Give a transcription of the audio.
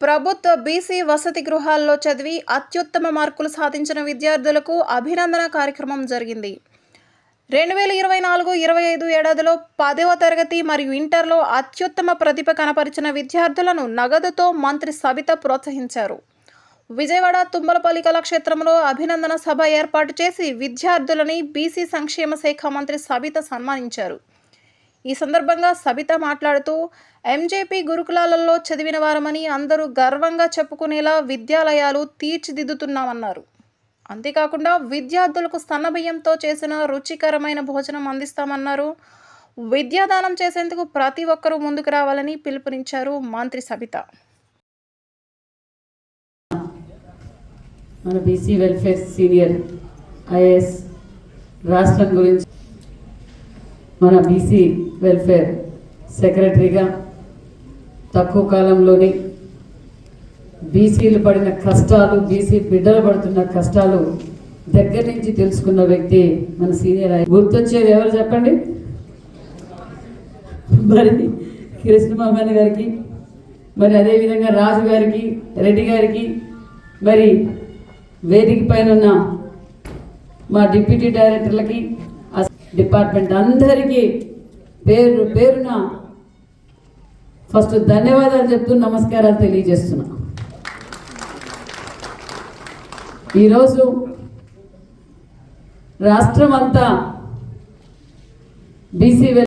ప్రభుత్వ బీసీ వసతి గృహాల్లో చదివి అత్యుత్తమ మార్కులు సాధించిన విద్యార్థులకు అభినందన కార్యక్రమం జరిగింది. రెండు వేల ఇరవై నాలుగు ఇరవై ఐదు ఏడాదిలో పదవ తరగతి మరియు ఇంటర్లో అత్యుత్తమ ప్రతిభ కనపరిచిన విద్యార్థులను నగదుతో మంత్రి సబిత ప్రోత్సహించారు. విజయవాడ తుమ్మలపల్లి కళాక్షేత్రంలో అభినందన సభ ఏర్పాటు చేసి విద్యార్థులని బీసీ సంక్షేమ శాఖ మంత్రి సబిత సన్మానించారు. ఈ సందర్భంగా సబిత మాట్లాడుతూ ఎంజేపీ గురుకులాలలో చదివిన వారమని అందరూ గర్వంగా చెప్పుకునేలా విద్యాలయాలు తీర్చిదిద్దుతున్నామన్నారు. అంతేకాకుండా విద్యార్థులకు సన్నబియ్యంతో చేసిన రుచికరమైన భోజనం అందిస్తామన్నారు. విద్యాదానం చేసేందుకు ప్రతి ఒక్కరూ ముందుకు రావాలని పిలుపునిచ్చారు మంత్రి సబిత. మన బీసీ వెల్ఫేర్ సీనియర్ ఐఎస్ రాష్ట్రం గురించి మన బీసీ వెల్ఫేర్ సెక్రటరీగా తక్కువ కాలంలోనే బీసీలు పడిన కష్టాలు బీసీ బిడ్డలు పడుతున్న కష్టాలు దగ్గర నుంచి తెలుసుకున్న వ్యక్తి మన సీనియర్ గుర్తొచ్చేది ఎవరు చెప్పండి? మరి కృష్ణమామన్ గారికి మరి అదేవిధంగా రాజు గారికి రెడ్డి గారికి మరి వేదిక పైన ఉన్న మా డిప్యూటీ డైరెక్టర్లకి డిపార్ట్మెంట్ అందరికీ పేరు పేరున ఫస్ట్ ధన్యవాదాలు చెప్తూ నమస్కారాలు తెలియజేస్తున్నా. ఈరోజు రాష్ట్రం అంతా బీసీ